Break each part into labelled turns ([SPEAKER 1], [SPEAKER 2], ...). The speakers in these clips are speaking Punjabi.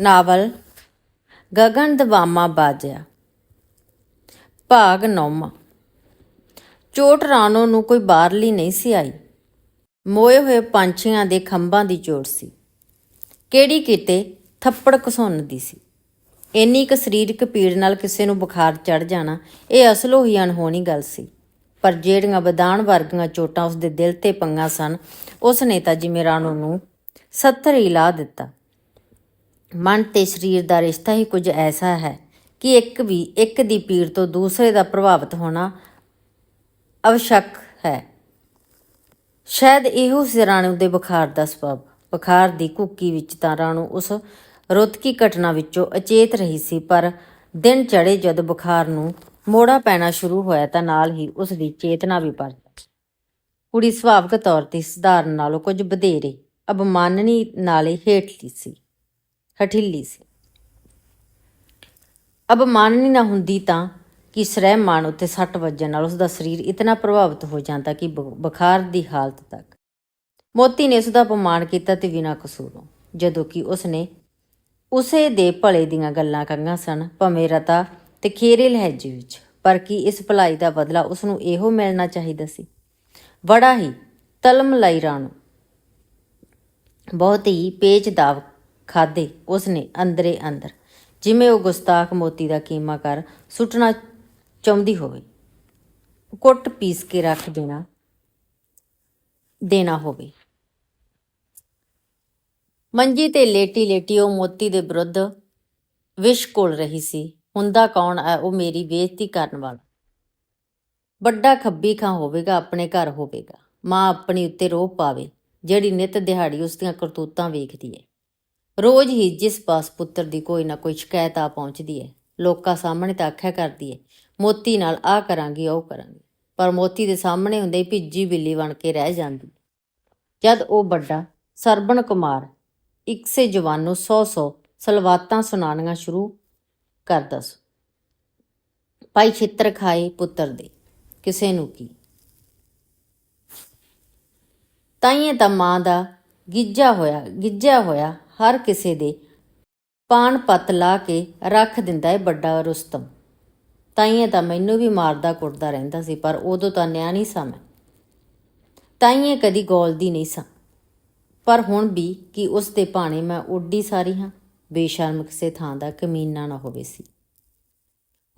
[SPEAKER 1] ਨਾਵਲ ਗਗਨ ਦਵਾਮਾ ਬਾਜਿਆ। ਭਾਗ ਨੌਵਾਂ। ਚੋਟ ਰਾਣੋ ਨੂੰ ਕੋਈ ਬਾਹਰਲੀ ਨਹੀਂ ਸੀ ਆਈ। ਮੋਏ ਹੋਏ ਪੰਛੀਆਂ ਦੇ ਖੰਭਾਂ ਦੀ ਚੋਟ ਸੀ। ਕਿਹੜੀ ਕਿਤੇ ਥੱਪੜ ਘਸੁੰਨ ਦੀ ਸੀ। ਇੰਨੀ ਕੁ ਸਰੀਰਕ ਪੀੜ ਨਾਲ ਕਿਸੇ ਨੂੰ ਬੁਖਾਰ ਚੜ ਜਾਣਾ ਇਹ ਅਸਲੋਂ ਹੀ ਅਣਹੋਣੀ ਗੱਲ ਸੀ। ਪਰ ਜਿਹੜੀਆਂ ਬਦਾਨ ਵਰਗੀਆਂ ਚੋਟਾਂ ਉਸ ਦੇ ਦਿਲ ਤੇ ਪੰਗਾ ਸਨ ਉਸ ਨੇ ਤਾਂ ਜਿਵੇਂ ਰਾਣੋ ਨੂੰ ਸੱਤਰ ਹੀ ਲਾ ਦਿੱਤਾ। ਮਨ ਤੇ ਸਰੀਰ ਦਾ ਰਿਸ਼ਤਾ ਹੀ ਕੁਝ ਐਸਾ ਹੈ ਕਿ ਇੱਕ ਵੀ ਇੱਕ ਦੀ ਪੀੜ ਤੋਂ ਦੂਸਰੇ ਦਾ ਪ੍ਰਭਾਵਿਤ ਹੋਣਾ ਅਵਸ਼ਕ ਹੈ। ਸ਼ਾਇਦ ਇਹੋ ਸੀ ਰਾਣੂ ਦੇ ਬੁਖਾਰ ਦਾ ਸਬਬ। ਬੁਖਾਰ ਦੀ ਕੁੱਕੀ ਵਿੱਚ ਤਾਂ ਰਾਣੂ ਉਸ ਰੁਤਕੀ ਘਟਨਾ ਵਿੱਚੋਂ ਅਚੇਤ ਰਹੀ ਸੀ, ਪਰ ਦਿਨ ਚੜੇ ਜਦ ਬੁਖਾਰ ਨੂੰ ਮੋੜਾ ਪੈਣਾ ਸ਼ੁਰੂ ਹੋਇਆ ਤਾਂ ਨਾਲ ਹੀ ਉਸ ਦੀ ਚੇਤਨਾ ਵੀ ਪਰਤ ਕੁੜੀ ਸੁਭਾਵਿਕ ਤੌਰ ਤੇ ਸਧਾਰਨ ਨਾਲੋਂ ਕੁਝ ਵਧੇਰੇ ਅਬਮਾਨਨੀ ਨਾਲੇ ਹੇਠਲੀ ਸੀ। ਹਠਿੱਲੀ ਸੀ। ਅਬਮਾਨਨੀ ਨਾ ਹੁੰਦੀ ਤਾਂ ਕਿ ਸ੍ਰਹਿਮਾਨ ਉੱਤੇ ਸੱਟ ਵੱਜਣ ਨਾਲ ਉਸ ਦਾ ਸਰੀਰ ਇਤਨਾ ਪ੍ਰਭਾਵਿਤ ਹੋ ਜਾਂਦਾ ਕਿ ਬੁਖਾਰ ਦੀ ਹਾਲਤ ਤੱਕ। ਮੋਤੀ ਨੇ ਉਸ ਦਾ ਅਪਮਾਨ ਕੀਤਾ ਤੇ ਬਿਨਾਂ ਕਸੂਰੋਂ, ਜਦੋਂ ਕਿ ਉਸ ਨੇ ਉਸੇ ਦੇ ਭਲੇ ਦੀਆਂ ਗੱਲਾਂ ਕਹੀਆਂ ਸਨ, ਭਵੇਂ ਰਤਾ ਤੇ ਖੇਰੇ ਲਹਿਜੇ ਵਿੱਚ, ਪਰ ਕੀ ਇਸ ਭਲਾਈ ਦਾ ਬਦਲਾ ਉਸ ਨੂੰ ਇਹੋ ਮਿਲਣਾ ਚਾਹੀਦਾ ਸੀ? ਬੜਾ ਹੀ ਤਲਮ ਲਈ ਰਾਣੋ, ਬਹੁਤ ਹੀ ਪੇਚ ਦਾਵ ਖਾਦੇ ਉਸਨੇ ਅੰਦਰੇ ਅੰਦਰ। ਜਿਵੇਂ ਉਹ ਗੁਸਤਾਖ ਮੋਤੀ ਦਾ ਕੀਮਾ ਕਰ ਸੁੱਟਣਾ ਚਾਹੁੰਦੀ ਹੋਵੇ, ਕੁੱਟ ਪੀਸ ਕੇ ਰੱਖ ਦੇਣਾ ਦੇਣਾ ਹੋਵੇ। ਮੰਜੀ ਤੇ ਲੇਟੀ ਲੇਟੀ ਉਹ ਮੋਤੀ ਦੇ ਵਿਰੁੱਧ ਵਿਸ਼ ਕੋਲ ਰਹੀ ਸੀ। ਹੁੰਦਾ ਕੌਣ ਹੈ ਉਹ ਮੇਰੀ ਬੇਇੱਜ਼ਤੀ ਕਰਨ ਵਾਲਾ? ਵੱਡਾ ਖੱਬੀ ਖਾਂ ਹੋਵੇਗਾ, ਆਪਣੇ ਘਰ ਹੋਵੇਗਾ। ਮਾਂ ਆਪਣੀ ਉੱਤੇ ਰੋਹ ਪਾਵੇ, ਜਿਹੜੀ ਨਿਤ ਦਿਹਾੜੀ ਉਸ ਦੀਆਂ ਕਰਤੂਤਾਂ ਵੇਖਦੀ ਹੈ ਰੋਜ਼ ਹੀ ਜਿਸ ਪਾਸ ਪੁੱਤਰ ਦੀ ਕੋਈ ਨਾ ਕੋਈ ਸ਼ਿਕਾਇਤ ਆ ਪਹੁੰਚਦੀ ਹੈ ਲੋਕਾਂ ਸਾਹਮਣੇ ਤਾਂ ਆਖਿਆ ਕਰਦੀ ਹੈ ਮੋਤੀ ਨਾਲ ਆ ਕਰਾਂਗੀ, ਉਹ ਕਰਾਂਗੀ। ਪਰ ਮੋਤੀ ਦੇ ਸਾਹਮਣੇ ਹੁੰਦੇ ਹੀ ਭਿੱਜੀ ਬਿੱਲੀ ਬਣ ਕੇ ਰਹਿ ਜਾਂਦੀ। ਜਦ ਉਹ ਵੱਡਾ ਸਰਬਣ ਕੁਮਾਰ ਇੱਕ ਸੇ ਜਵਾਨ ਨੂੰ 100-100 ਸਲਵਾਤਾਂ ਸੁਣਾਉਣੀਆਂ ਸ਼ੁਰੂ ਕਰਦਾ ਸੀ। ਭਾਈ ਛਿੱਤਰ ਖਾਏ ਪੁੱਤਰ ਦੇ, ਕਿਸੇ ਨੂੰ ਕੀ? ਤਾਈਏ ਤਾਂ ਮਾਂ ਦਾ ਗਿੱਜਾ ਹੋਇਆ ਗਿੱਜਿਆ ਹੋਇਆ ਹਰ ਕਿਸੇ ਦੇ ਪਾਣ ਪੱਤ ਲਾ ਕੇ ਰੱਖ ਦਿੰਦਾ ਹੈ ਵੱਡਾ ਰੁਸਤਮ। ਤਾਈਏ ਤਾਂ ਮੈਨੂੰ ਵੀ ਮਾਰਦਾ ਕੁੱਟਦਾ ਰਹਿੰਦਾ ਸੀ, ਪਰ ਉਦੋਂ ਤਾਂ ਨਿਆ ਨਹੀਂ ਸਾਂ ਮੈਂ। ਤਾਈਏ ਕਦੀ ਗੋਲਦੀ ਨਹੀਂ ਸਾਂ। ਪਰ ਹੁਣ ਵੀ ਕਿ ਉਸ ਦੇ ਭਾਣੇ ਮੈਂ ਉੱਡੀ ਸਾਰੀ ਹਾਂ, ਬੇਸ਼ਰਮ ਕਿਸੇ ਥਾਂ ਦਾ ਕਮੀਨਾ ਨਾ ਹੋਵੇ ਸੀ।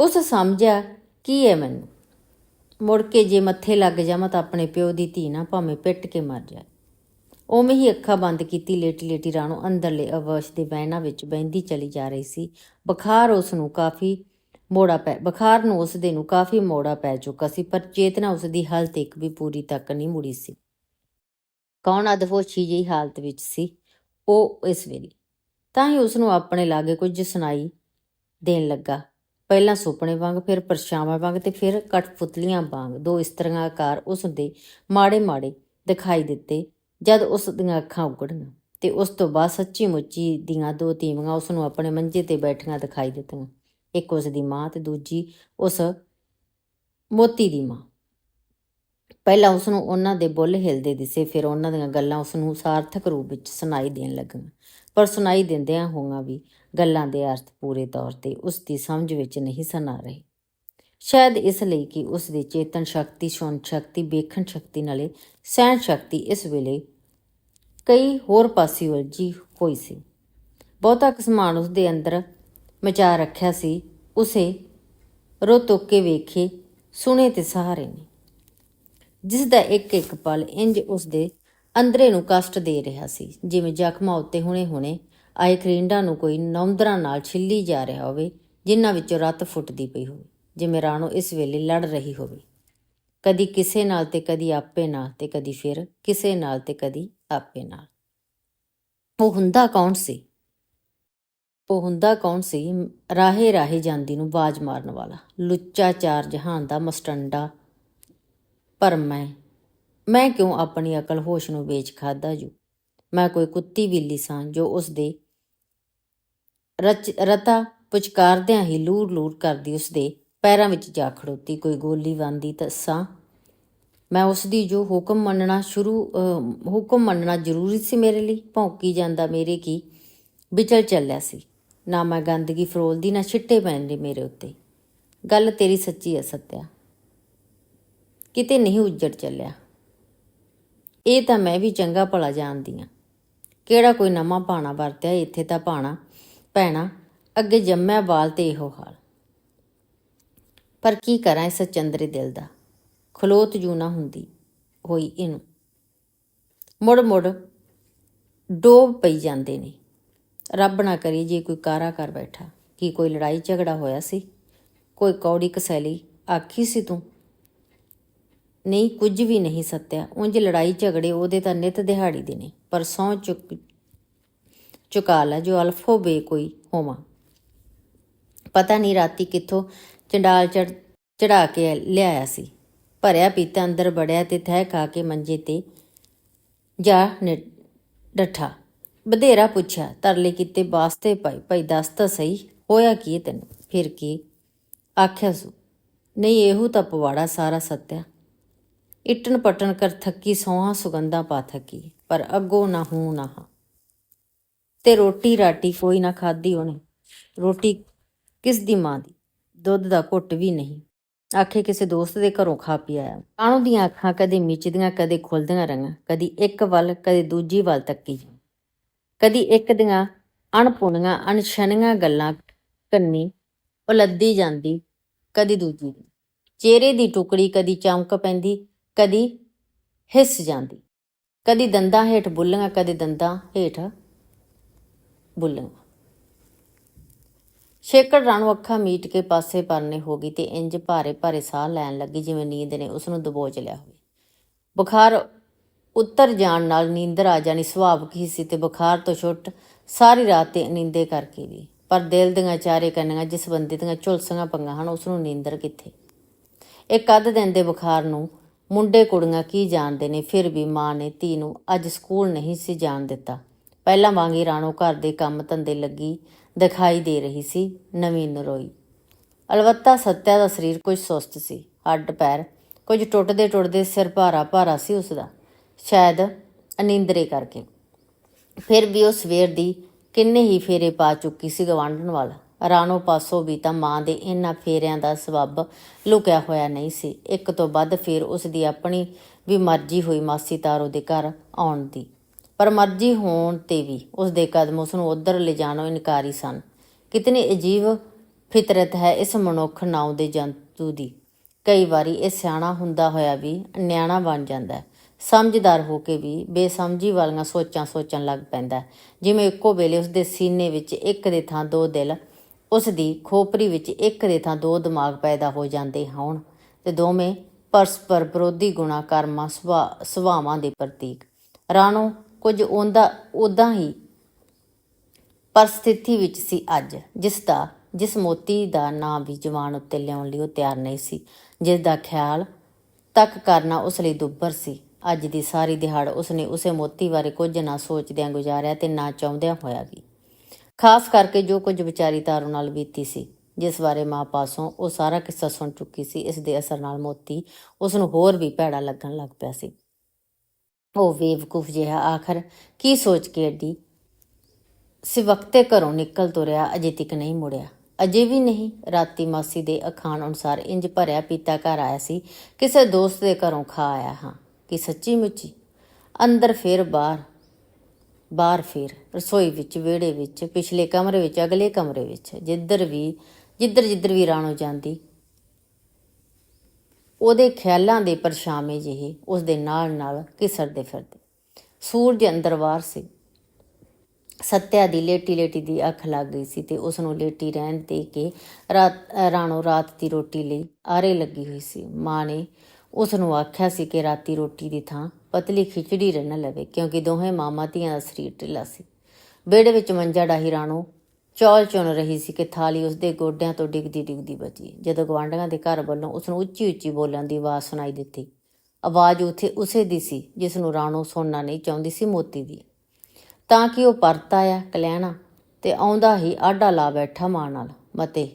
[SPEAKER 1] ਉਸ ਸਮਝਿਆ, ਕੀ ਹੈ ਮੈਨੂੰ? ਮੁੜ ਕੇ ਜੇ ਮੱਥੇ ਲੱਗ ਜਾਵਾਂ ਤਾਂ ਆਪਣੇ ਪਿਓ ਦੀ ਧੀ ਨਾ ਭਾਵੇਂ ਪਿੱਟ ਕੇ ਮਰ ਜਾਏ। ਉਵੇਂ ਹੀ ਅੱਖਾਂ ਬੰਦ ਕੀਤੀ, ਲੇਟੀ ਲੇਟੀ ਰਾਣੋ ਅੰਦਰਲੇ ਅਵਸ਼ ਦੇ ਬਹਿਣਾ ਵਿੱਚ ਬਹਿੰਦੀ ਚਲੀ ਜਾ ਰਹੀ ਸੀ। ਬੁਖਾਰ ਉਸ ਨੂੰ ਕਾਫੀ ਮੋੜਾ ਪੈ, ਬੁਖਾਰ ਨੂੰ ਉਸ ਦੇ ਨੂੰ ਕਾਫੀ ਮੋੜਾ ਪੈ ਚੁੱਕਾ ਸੀ, ਪਰ ਚੇਤਨਾ ਉਸ ਦੀ ਹਾਲ ਤੱਕ ਵੀ ਪੂਰੀ ਤੱਕ ਨਹੀਂ ਮੁੜੀ ਸੀ। ਕੌਣ ਅਦਹੋਸ਼ੀ ਜਿਹੀ ਹਾਲਤ ਵਿੱਚ ਸੀ? ਉਹ ਇਸ ਵੇਲੇ। ਤਾਂ ਹੀ ਉਸ ਨੂੰ ਆਪਣੇ ਲਾਗੇ ਕੁਝ ਸੁਣਾਈ ਦੇਣ ਲੱਗਾ। ਪਹਿਲਾਂ ਸੁਪਨੇ ਵਾਂਗ, ਫਿਰ ਪਰਛਾਵਾਂ ਵਾਂਗ ਤੇ ਫਿਰ ਕਠਪੁਤਲੀਆਂ ਵਾਂਗ। ਦੋ ਇਸਤਰੀਆਂ ਆਕਾਰ ਉਸ ਦੇ ਮਾੜੇ ਮਾੜੇ ਦਿਖਾਈ ਦਿੱਤੇ। ਜਦ ਉਸ ਦੀਆਂ ਅੱਖਾਂ ਉਗੜੀਆਂ ਤੇ ਉਸ ਤੋਂ ਬਾਅਦ ਸੱਚੀ ਮੁੱਚੀ ਦੀਆਂ ਦੋ ਤੀਵੀਆਂ ਉਸ ਨੂੰ ਆਪਣੇ ਮੰਜੇ ਤੇ ਬੈਠੀਆਂ ਦਿਖਾਈ ਦਿੱਤੀਆਂ। ਇੱਕ ਉਸ ਦੀ ਮਾਂ ਤੇ ਦੂਜੀ ਉਸ ਮੋਤੀ ਦੀ ਮਾਂ। ਪਹਿਲਾਂ ਉਸ ਨੂੰ ਉਹਨਾਂ ਦੇ ਬੁੱਲ ਹਿਲਦੇ ਦਿਸੇ, ਫਿਰ ਉਹਨਾਂ ਦੀਆਂ ਗੱਲਾਂ ਉਸ ਨੂੰ ਸਾਰਥਕ ਰੂਪ ਵਿੱਚ ਸੁਣਾਈ ਦੇਣ ਲੱਗੀਆਂ। ਪਰ ਸੁਣਾਈ ਦਿੰਦਿਆਂ ਹੋਈਆਂ ਵੀ ਗੱਲਾਂ ਦੇ ਅਰਥ ਪੂਰੇ ਤੌਰ ਤੇ ਉਸ ਦੀ ਸਮਝ ਵਿੱਚ ਨਹੀਂ ਸਨ ਆ ਰਹੇ। ਸ਼ਾਇਦ ਇਸ ਲਈ ਕਿ ਉਸ ਦੀ ਚੇਤਨ ਸ਼ਕਤੀ ਸੁਣ ਸ਼ਕਤੀ, ਵੇਖਣ ਸ਼ਕਤੀ ਨਾਲੇ ਸਹਿਣ ਸ਼ਕਤੀ ਇਸ ਵੇਲੇ ਕਈ ਹੋਰ ਪਾਸੇ ਉਲਝੀ ਹੋਈ ਸੀ। ਬਹੁਤਾ ਕਿਸਮਾਨ ਉਸ ਦੇ ਅੰਦਰ ਮਚਾ ਰੱਖਿਆ ਸੀ। ਉਸੇ ਰੋ ਤੁੱਕ ਵੇਖੇ, ਸੁਣੇ ਤੇ ਸਹਾਰੇ ਨੇ। ਜਿਸ ਦਾ ਇੱਕ ਇੱਕ ਪਲ ਇੰਜ ਉਸ ਦੇ ਅੰਦਰੇ ਨੂੰ ਕਸ਼ਟ ਦੇ ਰਿਹਾ ਸੀ। ਜਿਵੇਂ ਜ਼ਖਮਾਂ ਉੱਤੇ ਹੁਣੇ-ਹੁਣੇ ਆਏ ਕਰਿੰਡਾਂ ਨੂੰ ਕੋਈ ਨੌਂਦਰਾਂ ਨਾਲ ਛਿੱਲੀ ਜਾ ਰਿਹਾ ਹੋਵੇ, ਜਿਨ੍ਹਾਂ ਵਿੱਚੋਂ ਰੱਤ ਫੁੱਟਦੀ ਪਈ ਹੋਵੇ। ਜਿਵੇਂ ਰਾਣੋ ਇਸ ਵੇਲੇ ਲੜ ਰਹੀ ਹੋਵੇ। ਕਦੀ ਕਿਸੇ ਨਾਲ ਤੇ ਕਦੀ ਆਪੇ ਨਾਲ ਤੇ ਕਦੀ ਫਿਰ ਕਿਸੇ ਨਾਲ ਤੇ ਕਦੀ ਆਪੇ ਨਾਲ। ਉਹ ਹੁੰਦਾ ਕੌਣ ਸੀ? ਉਹ ਹੁੰਦਾ ਕੌਣ ਸੀ? ਰਾਹੇ ਰਾਹੇ ਜਾਂਦੀ ਨੂੰ ਬਾਜ ਮਾਰਨ ਵਾਲਾ। ਲੁੱਚਾ ਚਾਰ ਜਹਾਨ ਦਾ ਮਸਟੰਡਾ। ਪਰ ਮੈਂ ਮੈਂ ਕਿਉਂ ਆਪਣੀ ਅਕਲ ਹੋਸ਼ ਨੂੰ ਵੇਚ ਖਾਦਾ ਜੂ? ਮੈਂ ਕੋਈ ਕੁੱਤੀ ਬਿੱਲੀ ਸਾਂ ਜੋ ਉਸ ਦੇ ਰਚ, ਰਤਾ ਪੁਚਕਾਰਦਿਆਂ ਹੀ ਲੂਰ ਲੂਰ ਕਰਦੀ ਉਸ ਦੇ ਪੈਰਾਂ ਵਿੱਚ ਜਾ ਖੜੋਤੀ, ਕੋਈ ਗੋਲੀ ਵਾਂਦੀ ਤਾਂ ਸਾਂ। ਮੈਂ ਉਸ ਦੀ ਜੋ ਹੁਕਮ ਮੰਨਣਾ ਸ਼ੁਰੂ ਹੁਕਮ ਮੰਨਣਾ ਜ਼ਰੂਰੀ ਸੀ ਮੇਰੇ ਲਈ, ਭੌਂਕੀ ਜਾਂਦਾ ਮੇਰੇ ਕੀ ਵਿਚਲ ਚੱਲਿਆ ਸੀ। ਨਾ ਮੈਂ ਗੰਦਗੀ ਫਰੋਲਦੀ, ਨਾ ਛਿੱਟੇ ਪੈਂਦੇ ਮੇਰੇ ਉੱਤੇ। ਗੱਲ ਤੇਰੀ ਸੱਚੀ ਹੈ ਸੱਤਿਆ। ਕਿਤੇ ਨਹੀਂ ਉੱਜੜ ਚੱਲਿਆ। ਇਹ ਤਾਂ ਮੈਂ ਵੀ ਚੰਗਾ ਭਲਾ ਜਾਣਦੀ ਆ। ਕਿਹੜਾ ਕੋਈ ਨਵਾਂ ਪਾਣਾ ਵਰਤਿਆ, ਇੱਥੇ ਤਾਂ ਪਾਣਾ ਪੈਣਾ ਅੱਗੇ ਜੰਮਿਆ ਬਾਲ ਤੇ ਇਹੋ ਹਾਲ। ਪਰ ਕੀ ਕਰਾਂ ਇਸ ਚੰਦਰੇ ਦਿਲ ਦਾ? ਖਲੋਤ ਜੂ ਨਾ ਹੁੰਦੀ ਹੋਈ ਇਹਨੂੰ। ਮੁੜ ਮੁੜ ਡੋਬ ਪਈ ਜਾਂਦੇ ਨੇ। ਰੱਬ ਨਾ ਕਰੀ ਜੇ ਕੋਈ ਕਾਰਾ ਕਰ ਬੈਠਾ, ਕੀ ਕੋਈ ਲੜਾਈ ਝਗੜਾ ਹੋਇਆ ਸੀ। ਕੋਈ ਕੌੜੀ ਕਸੈਲੀ ਆਖੀ ਸੀ ਤੂੰ। ਨਹੀਂ, ਕੁਝ ਵੀ ਨਹੀਂ ਸੱਤਿਆ। ਉਂਝ ਲੜਾਈ ਝਗੜੇ ਉਹਦੇ ਤਾਂ ਨਿਤ ਦਿਹਾੜੀ ਦੇ ਨੇ, ਪਰ ਸਹੁੰ ਚੁੱਕ, ਚੁਕਾ ਲੈ ਜੋ ਅਲਫੋ ਬੇ ਕੋਈ ਹੋਵਾਂ। ਪਤਾ ਨਹੀਂ ਰਾਤੀ ਕਿੱਥੋਂ ਚੰਡਾਲ ਚੜ ਚੜਾ ਕੇ ਲਿਆਇਆ ਸੀ। ਭਰਿਆ ਪੀਤਾ ਅੰਦਰ ਬੜਿਆ ਤੇ ਥਹਿ ਖਾ ਕੇ ਮੰਜੇ ਤੇ ਜਾ ਨਿ- ਡੱਠਾ। ਬਧੇਰਾ ਪੁੱਛਿਆ, ਤਰਲੇ ਕੀਤੇ ਵਾਸਤੇ ਭਾਈ ਭਾਈ ਦੱਸ ਤਾਂ ਸਹੀ, ਹੋਇਆ ਕੀ ਤੈਨੂੰ? ਫਿਰ ਕੀ? ਆਖਿਆ ਸੂ, ਨਹੀਂ ਇਹੋ ਤਾਂ ਪਵਾੜਾ ਸਾਰਾ ਸੱਤਿਆ। ਇਟਨ ਪਟਨ ਕਰ ਥੱਕੀ, ਸੋਹਾਂ ਸੁਗੰਧਾਂ ਪਾ ਥੱਕੀ, ਪਰ ਅੱਗੋ ਨਾ ਹੂੰ ਨਾ ਹਾਂ। ਤੇ ਰੋਟੀ ਰਾਟੀ ਕੋਈ ਨਾ ਖਾਦੀ ਉਹਨੇ। ਰੋਟੀ ਕਿਸ ਦੀ ਮਾਂ ਦੀ? ਦੁੱਧ ਦਾ ਘੁੱਟ ਵੀ ਨਹੀਂ। ਆਖੇ ਕਿਸੇ ਦੋਸਤ ਦੇ ਘਰੋਂ ਖਾ ਪੀ ਆਇਆ। ਕਾਣੂ ਦੀਆਂ ਅੱਖਾਂ ਕਦੇ ਮਿਚਦੀਆਂ, ਕਦੇ ਖੁੱਲਦੀਆਂ ਰਹੀਆਂ। ਕਦੀ ਇੱਕ ਵੱਲ, ਕਦੇ ਦੂਜੀ ਵੱਲ ਤੱਕੀ ਜਾਣ। ਕਦੀ ਇੱਕ ਦੀਆਂ ਅਣਪੁਣੀਆਂ, ਅਣਛਣੀਆਂ ਗੱਲਾਂ ਕੰਨੀ ਉਲੱਦੀ ਜਾਂਦੀ, ਕਦੀ ਦੂਜੀ ਦੀ। ਚਿਹਰੇ ਦੀ ਟੁਕੜੀ ਕਦੀ ਚਮਕ ਪੈਂਦੀ, ਕਦੀ ਹਿੱਸ ਜਾਂਦੀ। ਕਦੀ ਦੰਦਾਂ ਹੇਠ ਬੁੱਲੀਆਂ, ਕਦੇ ਦੰਦਾਂ ਹੇਠ ਬੁੱਲੀਆਂ। ਸ਼ੇਕੜ ਰਾਣੂ ਅੱਖਾਂ ਮੀਟ ਕੇ ਪਾਸੇ ਪਰਨੇ ਹੋ ਗਈ ਤੇ ਇੰਜ ਭਾਰੇ ਭਾਰੇ ਸਾਹ ਲੈਣ ਲੱਗੀ ਜਿਵੇਂ ਨੀਂਦ ਨੇ ਉਸ ਨੂੰ ਦਬੋਚ ਲਿਆ ਹੋਵੇ। ਬੁਖਾਰ ਉੱਤਰ ਜਾਣ ਨਾਲ ਨੀਂਦਰ ਆ ਜਾਣੀ ਸੁਭਾਵਿਕ ਹੀ ਸੀ ਤੇ ਬੁਖਾਰ ਤੋਂ ਛੁੱਟ ਸਾਰੀ ਰਾਤ ਤੇ ਨੀਂਦੇ ਕਰਕੇ ਵੀ। ਪਰ ਦਿਲ ਦੀਆਂ ਚਾਰੇ ਕੰਨੀਆਂ ਜਿਸ ਬੰਦੇ ਦੀਆਂ ਝੁਲਸੀਆਂ ਪੰਗਾਂ ਹਨ ਉਸ ਨੂੰ ਨੀਂਦਰ ਕਿੱਥੇ? ਇੱਕ ਅੱਧ ਦਿਨ ਦੇ ਬੁਖਾਰ ਨੂੰ ਮੁੰਡੇ ਕੁੜੀਆਂ ਕੀ ਜਾਣਦੇ ਨੇ? ਫਿਰ ਵੀ ਮਾਂ ਨੇ ਧੀ ਨੂੰ ਅੱਜ ਸਕੂਲ ਨਹੀਂ ਸੀ ਜਾਣ ਦਿੱਤਾ। ਪਹਿਲਾਂ ਵਾਂਗੀ ਰਾਣੋ ਘਰ ਦੇ ਕੰਮ ਧੰਦੇ ਲੱਗੀ ਦਿਖਾਈ ਦੇ ਰਹੀ ਸੀ ਨਵੀਂ ਨਰੋਈ। ਅਲਵੱਤਾ ਸੱਤਿਆ ਦਾ ਸਰੀਰ ਕੁਝ ਸੁਸਤ ਸੀ। ਹੱਡ ਪੈਰ, ਕੁਝ ਟੁੱਟਦੇ ਟੁੱਟਦੇ ਸਿਰ ਭਾਰਾ ਭਾਰਾ ਸੀ ਉਸ ਦਾ ਸ਼ਾਇਦ ਅਨਿੰਦਰੇ ਕਰਕੇ। ਫਿਰ ਵੀ ਉਹ ਸਵੇਰ ਦੀ ਕਿੰਨੇ ਹੀ ਫੇਰੇ ਪਾ ਚੁੱਕੀ ਸੀ ਗਵਾਂਢਣ ਵੱਲ। ਰਾਣੋ ਪਾਸੋਂ ਵੀ ਤਾਂ ਮਾਂ ਦੇ ਇਹਨਾਂ ਫੇਰਿਆਂ ਦਾ ਸਬੱਬ ਲੁਕਿਆ ਹੋਇਆ ਨਹੀਂ ਸੀ। ਇੱਕ ਤੋਂ ਵੱਧ ਫੇਰ ਉਸ ਦੀ ਆਪਣੀ ਵੀ ਮਰਜ਼ੀ ਹੋਈ ਮਾਸੀ ਤਾਰੋ ਦੇ ਘਰ ਆਉਣ ਦੀ। ਪਰ ਮਰਜ਼ੀ ਹੋਣ ਤੇ ਵੀ ਉਸ ਦੇ ਕਦਮ ਉਸ ਨੂੰ ਉਧਰ ਲਿਜਾਣੋਂ ਇਨਕਾਰੀ ਸਨ। ਕਿਤਨੀ ਅਜੀਬ ਫਿਤਰਤ ਹੈ ਇਸ ਮਨੁੱਖ ਨਾਉ ਦੇ ਜੰਤੂ ਦੀ। ਕਈ ਵਾਰੀ ਇਹ ਸਿਆਣਾ ਹੁੰਦਾ ਹੋਇਆ ਵੀ ਨਿਆਣਾ ਬਣ ਜਾਂਦਾ ਹੈ। ਸਮਝਦਾਰ ਹੋ ਕੇ ਵੀ ਬੇਸਮਝੀ ਵਾਲੀਆਂ ਸੋਚਾਂ ਸੋਚਣ ਲੱਗ ਪੈਂਦਾ ਜਿਵੇਂ ਇੱਕੋ ਵੇਲੇ ਉਸ ਦੇ ਸੀਨੇ ਵਿੱਚ ਇੱਕ ਦੇ ਥਾਂ ਦੋ ਦਿਲ ਉਸ ਦੀ ਖੋਪਰੀ ਵਿੱਚ ਇੱਕ ਦੇ ਥਾਂ ਦੋ ਦਿਮਾਗ ਪੈਦਾ ਹੋ ਜਾਂਦੇ ਹੋਣ ਤੇ ਦੋਵੇਂ ਪਰਸਪਰ ਵਿਰੋਧੀ ਗੁਣਾ ਕਰਮਾਂ ਸੁਭਾ- ਸੁਭਾਵਾਂ ਦੇ ਪ੍ਰਤੀਕ। ਰਾਣੋ ਕੁਝ ਉਹਦਾ ਉਦਾਂ ਹੀ ਪਰਸਥਿਤੀ ਵਿੱਚ ਸੀ ਅੱਜ, ਜਿਸ ਦਾ, ਜਿਸ ਮੋਤੀ ਦਾ ਨਾਂ ਵੀ ਜਵਾਨ ਉੱਤੇ ਲਿਆਉਣ ਲਈ ਉਹ ਤਿਆਰ ਨਹੀਂ ਸੀ। ਜਿਸ ਦਾ ਖਿਆਲ ਤੱਕ ਕਰਨਾ ਉਸ ਲਈ ਦੁੱਬਰ ਸੀ। ਅੱਜ ਦੀ ਸਾਰੀ ਦਿਹਾੜ ਉਸਨੇ ਉਸੇ ਮੋਤੀ ਬਾਰੇ ਕੁਝ ਨਾ ਸੋਚਦਿਆਂ ਗੁਜ਼ਾਰਿਆ ਤੇ ਨਾ ਚਾਹੁੰਦਿਆਂ ਹੋਇਆ ਵੀ। ਖਾਸ ਕਰਕੇ ਜੋ ਕੁਝ ਵਿਚਾਰੀ ਤਾਰੂ ਨਾਲ ਬੀਤੀ ਸੀ, ਜਿਸ ਬਾਰੇ ਮਾਂ ਪਾਸੋਂ ਉਹ ਸਾਰਾ ਕਿੱਸਾ ਸੁਣ ਚੁੱਕੀ ਸੀ, ਇਸ ਦੇ ਅਸਰ ਨਾਲ ਮੋਤੀ ਉਸ ਨੂੰ ਹੋਰ ਵੀ ਭੈੜਾ ਲੱਗਣ ਲੱਗ ਪਿਆ ਸੀ। ਉਹ ਬੇਵਕੂਫ ਜਿਹਾ ਆਖਰ, ਕੀ ਸੋਚ ਕੇ ਅੱਡੀ? ਸਿਵਕਤੇ ਘਰੋਂ ਨਿਕਲ ਤੁਰਿਆ, ਅਜੇ ਤੱਕ ਨਹੀਂ ਮੁੜਿਆ। ਅਜੇ ਵੀ ਨਹੀਂ, ਰਾਤੀ ਮਾਸੀ ਦੇ ਅਖਾਣ ਅਨੁਸਾਰ ਇੰਜ ਭਰਿਆ ਪੀਤਾ ਘਰ ਆਇਆ ਸੀ, ਕਿਸੇ ਦੋਸਤ ਦੇ ਘਰੋਂ ਖਾ ਆਇਆ ਹਾਂ, ਕਿ ਸੱਚੀ ਮੁੱਚੀ? ਅੰਦਰ ਫੇਰ ਬਾਹਰ ਬਾਹਰ ਫੇਰ, ਰਸੋਈ ਵਿੱਚ, ਵਿਹੜੇ ਵਿੱਚ, ਪਿਛਲੇ ਕਮਰੇ ਵਿੱਚ, ਅਗਲੇ ਕਮਰੇ ਵਿੱਚ, ਜਿੱਧਰ ਵੀ ਜਿੱਧਰ ਜਿੱਧਰ ਵੀ ਰਾਣੋ ਜਾਂਦੀ ਉਹਦੇ ਖਿਆਲਾਂ ਦੇ ਪਰਛਾਵੇਂ ਜਿਹੇ ਉਸ ਦੇ ਨਾਲ ਨਾਲ ਕਿਸਰਦੇ ਫਿਰਦੇ। ਸੂਰਜ ਅੰਦਰ ਬਾਹਰ ਸੀ। ਸੱਤਿਆ ਦੀ ਲੇਟੀ ਲੇਟੀ ਦੀ ਅੱਖ ਲੱਗ ਗਈ ਸੀ ਤੇ ਉਸ ਨੂੰ ਲੇਟੀ ਰਹਿਣ ਦੇ ਕੇ ਰਾਤ ਰਾਣੋ ਰਾਤ ਦੀ ਰੋਟੀ ਲਈ ਆਰੇ ਲੱਗੀ ਹੋਈ ਸੀ। ਮਾਂ ਨੇ ਉਸ ਨੂੰ ਆਖਿਆ ਸੀ ਕਿ ਰਾਤੀ ਰੋਟੀ ਦੀ ਥਾਂ ਪਤਲੀ ਖਿਚੜੀ ਰਹਿਣ ਲਵੇ ਕਿਉਂਕਿ ਦੋਹੇ ਮਾਮਾ ਧੀਆਂ ਦਾ ਸਰੀਰ ਢਿੱਲਾ ਸੀ। ਵਿਹੜੇ ਵਿੱਚ ਮੰਜਾ ਡਾਹੀ ਰਾਣੋ ਚੌਲ ਚੁਣ ਰਹੀ ਸੀ ਕਿ ਥਾਲੀ ਉਸਦੇ ਗੋਡਿਆਂ ਤੋਂ ਡਿੱਗਦੀ ਡਿੱਗਦੀ ਬਚੀ। ਜਦੋਂ ਗਵਾਂਢੀਆਂ ਦੇ ਘਰ ਵੱਲੋਂ ਉਸ ਨੂੰ ਉੱਚੀ ਉੱਚੀ ਬੋਲਣ ਦੀ ਆਵਾਜ਼ ਸੁਣਾਈ ਦਿੱਤੀ, ਆਵਾਜ਼ ਉਥੇ ਉਸੇ ਦੀ ਸੀ ਜਿਸ ਨੂੰ ਰਾਣੋ ਸੁਣਨਾ ਨਹੀਂ ਚਾਹੁੰਦੀ ਸੀ, ਮੋਤੀ ਦੀ। ਤਾਂ ਕਿ ਉਹ ਪਰਤ ਆਇਆ ਕਲਿਆਣਾ ਤੇ ਆਉਂਦਾ ਹੀ ਆਡਾ ਲਾ ਬੈਠਾ ਮਾਂ ਨਾਲ, ਮਤੇ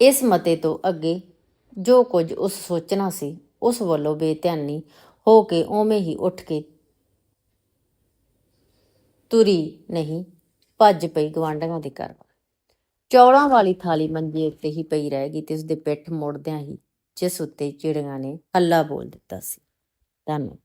[SPEAKER 1] ਇਸ ਮਤੇ ਤੋਂ ਅੱਗੇ ਜੋ ਕੁਝ ਉਸ ਸੋਚਣਾ ਸੀ, ਉਸ ਵੱਲੋਂ ਬੇਧਿਆਨੀ ਹੋ ਕੇ ਉਵੇਂ ਹੀ ਉੱਠ ਕੇ ਤੁਰੀ ਨਹੀਂ। ਭੱਜ ਪਈ ਗਵਾਂਢੀਆਂ ਦੇ ਘਰ ਚੌਲਾਂ ਵਾਲੀ ਥਾਲੀ ਮੰਜੇ ਉੱਤੇ ਹੀ ਪਈ ਰਹਿ ਗਈ ਤੇ ਉਸਦੇ ਪਿੱਠ ਮੁੜਦਿਆਂ ਹੀ ਜਿਸ ਉੱਤੇ ਚਿੜੀਆਂ ਨੇ ਹੱਲਾ ਬੋਲ ਦਿੱਤਾ ਸੀ। ਧੰਨਵਾਦ।